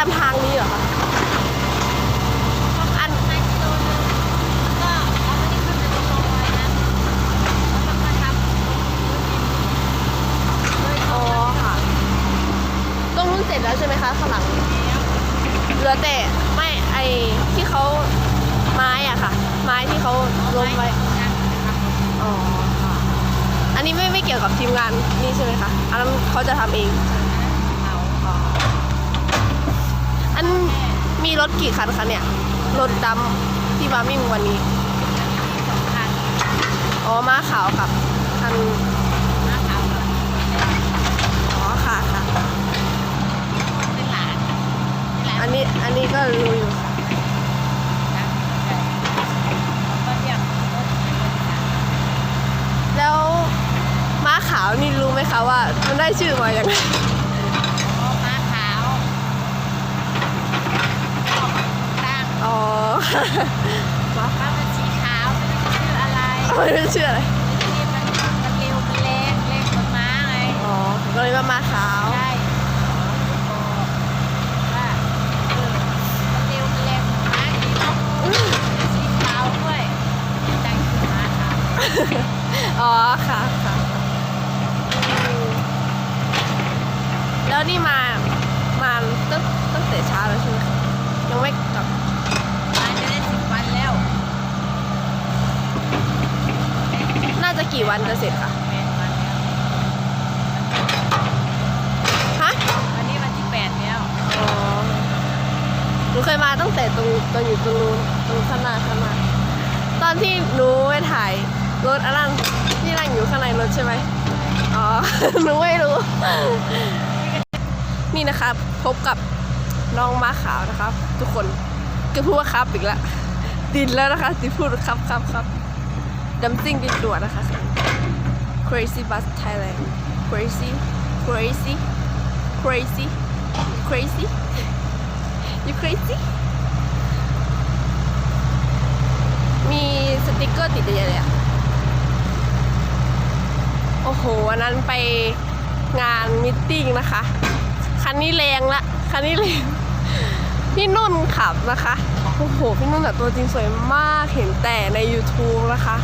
ามทางนี้เหรอคะอันอ๋อค่ะตรงนู้นเสร็จแล้วใช่ไหมคะข้างหลังเหลือแต่ไม่ไอที่เขาไม้อะค่ะ ไม้ที่เขาล้มไวอ๋ออันนี้ไม่ไม่เกี่ยวกับทีมงานนี่ใช่ไหมคะอันนั้นเขาจะทำเองใช่ รถกี่คันคะเนี่ย รถดำที่มาวิ่งวันนี้ อ๋อม้าขาวครับคันอ๋อค่ะค่ะอันนี้ อันนี้ก็รู้อยู่ค่ะแล้วม้าขาวนี่รู้ไหมคะว่า มันได้ชื่อมาอย่างไรอ๋อ ไม่รู้ชื่ออะไรอ๋อ ก็เลยว่าม้าขาวอ๋อ ค่ะค่ะอืมแล้วนี่มามาตั้งตั้งแต่เช้าแล้วใช่ไหมคะยังไม่กลับ น่าจะกี่ วันจะเสร็จคะฮะ วันนี้วันที่แปดแล้วอ๋อหนูเคยมาตั้งแต่ตรงตอนอยู่ตรงนู้นตรงข้างหน้าข้างหน้าตอนที่หนูไปถ่ายรถอันนั้นที่นั่งอยู่ข้างในรถใช่ไหมอ๋อ หนูไม่รู้ นี่นะครับ พบกับน้องม้าขาวนะครับ ทุกคนก็พูดว่าครับอีกแล้วดินแล้วนะคะที่พูดครับครับครับ ดัมซิ่งดินด่วนนะคะ crazy bus Thailand crazy crazy crazy crazy you crazy มีสติกเกอร์ติดเยอะเลยอะโอ้โหวันนั้นไปงานมิทติ้งนะคะ คันนี้แรงละคันนี้แรงพี่นุ่นขับนะคะ โอ้โห พี่นุ่นแบบตัวจริงสวยมาก เห็นแต่ใน YouTube นะคะ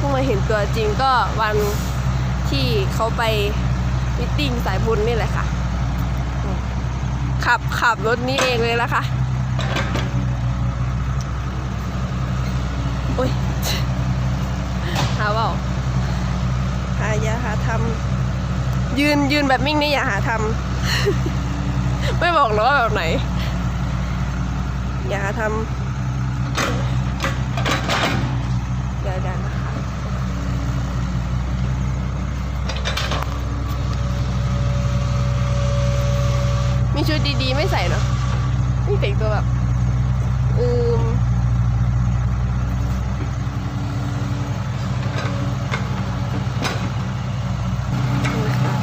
พิ่งมาเห็นตัวจริงก็วันที่เขาไปมิทติ้งสายบุญนี่แหละค่ะ ขับขับรถนี้เองเลยนะค่ะโอ้ยหาเปล่าหาอย่าหาทำยืนยืนแบบมิ่งนี่อย่าหาทำไม่บอกหรอว่าแบบไหน อย่าหาทำเดี๋ยวเดี๋ยวนะคะ มีชุ ดีๆ ไม่ใส่เนาะนี่แต่งตัวแบบอืมนี่ค่ะ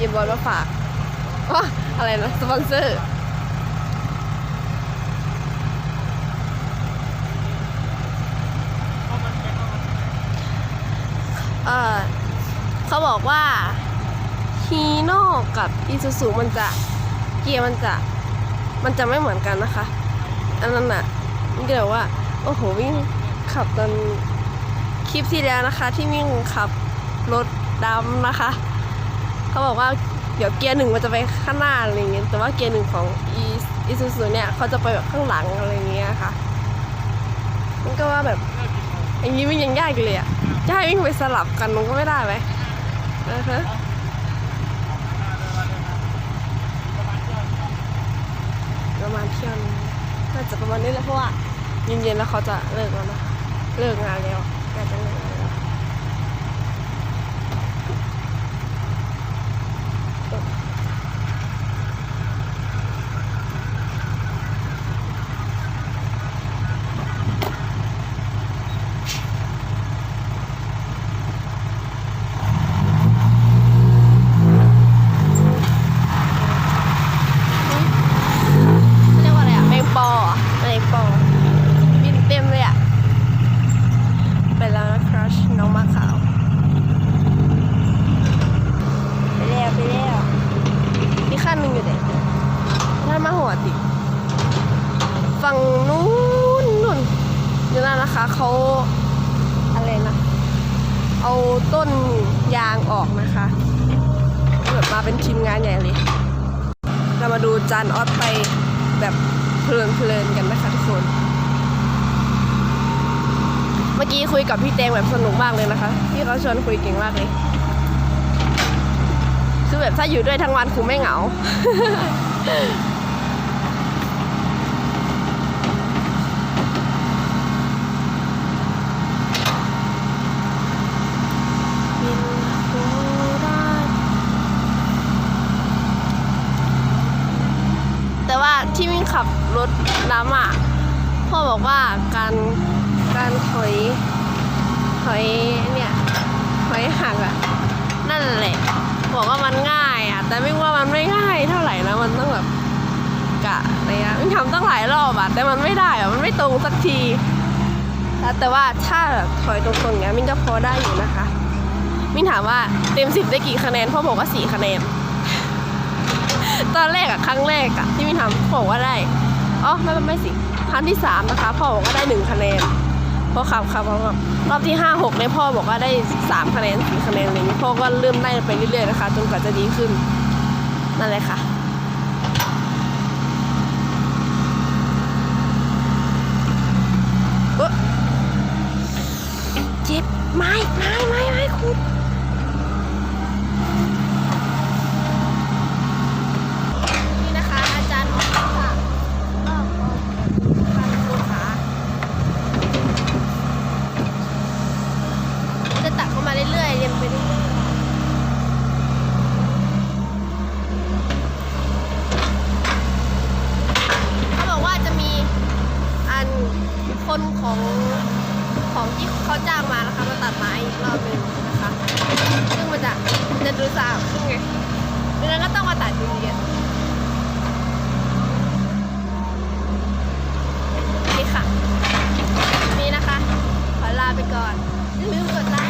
ยิมบอลมาฝากอ๋ออะไรนะสปอนเซอร์เออเขาบอกว่าฮีโน่กับอีซูซูมันจะเกียร์มันจะมันจะไม่เหมือนกันนะคะ อันนั้นน่ะนี่ก็แบบว่า โอ้โหวิ่งขับตอนคลิปที่แล้วนะคะ ที่วิ่งขับรถดำนะคะ เขาบอกว่าเดี๋ยวเกียร์หนึ่งมันจะไปข้างหน้าอะไรเงี้ยแต่ว่าเกียร์หนึ่งของอีอีซูซูเนี่ยเขาจะไปแบบข้างหลังอะไรเงี้ยค่ะมันก็ว่าแบบอย่างนี้มันยังยากอยู่เลยอะจะให้วิ่งไปสลับกันมันก็ไม่ได้ไหมอือฮะประมาณเที่ยงน่าจะประมาณนี้แหละเพราะว่าเย็นๆแล้วเขาจะเลิกแล้วนะเลิกงานแล้วใกล้จะเลิกงานแล้ว เรียกว่าอะไรอะแมงปอเหรอแมงปอบินเต็มเลยอะ ต้นยางออก นะคะแบบมาเป็นทีมงานใหญ่เลย เรามาดูจานออสไปแบบเพลินๆกันนะคะทุกคน เมื่อกี้คุยกับพี่เตงแบบสนุกมากเลยนะคะ พี่เขาชวนคุยเก่งมากเลย คือแบบถ้าอยู่ด้วยทั้งวันคงไม่เหงา บินโคราชแต่ว่าที่วิ่ง ขับรถน้ำอะพ่อบอกว่าการการถอยถอยเนี่ยถอยหักอะนั่นแหละบอกว่ามันง่ายอะ แต่ไม่ว่ามันไม่ง่ายเท่าไหร่นะมันต้องแบบกะอะไรนะมันทำตั้งหลายรอบอะแต่มันไม่ได้อะมันไม่ตรงสักทีแต่แต่ว่าถ้าแบบถอยตรงๆเนี้ยมินก็พอได้อยู่นะคะ มินถามว่าเต็มสิบได้กี่คะแนนพ่อบอกว่าสี่คะแนน ตอนแรกอะครั้งแรกอะที่มินทำพ่อบอกว่าได้อ๋อไม่ไม่ไม่สิครั้งที่สามนะคะพ่อบอกว่าได้หนึ่งคะแนนพอขับขับขับขับรอบที่ห้าหกเนี่ยพ่อบอกว่าได้สามคะแนนสี่คะแนนอะไรอย่างนี้พ่อก็เริ่มได้ไปเรื่อยๆนะคะจนกว่าจะดีขึ้นนั่นแหละค่ะ คนของของที่เขาจ้างมานะคะมาตัดไม้อีกรอบนึงนะคะซึ่งมันจะจะดูสะอาดขึ้นไงดังนั้นก็ต้องมาตัดดีๆนี่ค่ะ นี่นะคะ ขอลาไปก่อนลืมกดไลค์